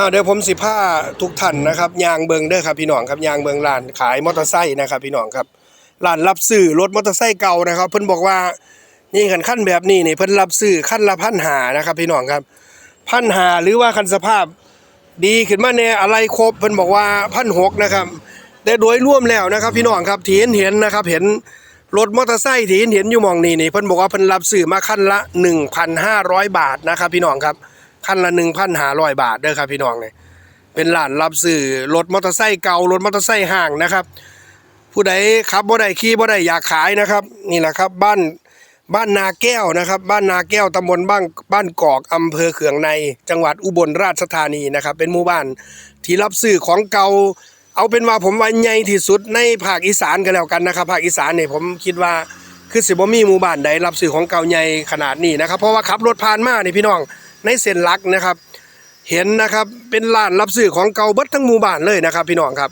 อ่าเดี๋ยวผมสิพาทุกท่านนะครับยางเบิงเด้อครับพี่น้องครับยางเบิงร้านขายมอเตอร์ไซค์นะครับพี่น้องครับร้านรับซื้อรถมอเตอร์ไซค์เก่านะครับ เพิ่นบอกว่านี่คันขั้นแบบนี้นี่เพิ่นรับซื้อขั้นละพันหานะครับ พี่น้องครับพันหาหรือว่าคันสภาพดีขึ้นมาแน่อะไรครบเพิ่นบอกว่าพันหกนะครับแต่โดยรวมแล้วนะครับ พี่น้องครับที่เห็นเห็นนะครับ เห็นรถมอเตอร์ไซค์ที่เห็นเห็นอยู่หมองนี้นี่เพิ่นบอกว่าเพิ่นรับซื้อมาคันละ 1,500 บาทนะครับ พี่น้องครับ คันละ1,500บาทเด้อครับพี่น้องเนี่ยเป็นร้านรับซื้อรถมอเตอร์ไซค์เก่ารถมอเตอร์ไซค์ห่างนะครับ ผู้ใดขับบ่ได้ขี่บ่ได้อยากขายนะครับ นี่แหละครับบ้านบ้านนาแก้วนะครับ บ้านนาแก้วตำบลบ้านบ้านกอกอำเภอเขืองในจังหวัดอุบลราชธานีนะครับ เป็นหมู่บ้านที่รับซื้อของเก่าเอาเป็นว่าผมว่าใหญ่ที่สุดในภาคอีสานกันแล้วกันนะครับ ภาคอีสานเนี่ยผมคิดว่าคือสิบ่มีหมู่บ้านใดรับซื้อของเก่าใหญ่ขนาดนี้นะครับ เพราะว่าขับรถผ่านมานี่พี่น้อง ในเส้นหลักนะครับ เห็นนะครับเป็นร้านรับซื้อของเก่าเบิดทั้งหมู่บ้านเลยนะครับ พี่น้องครับ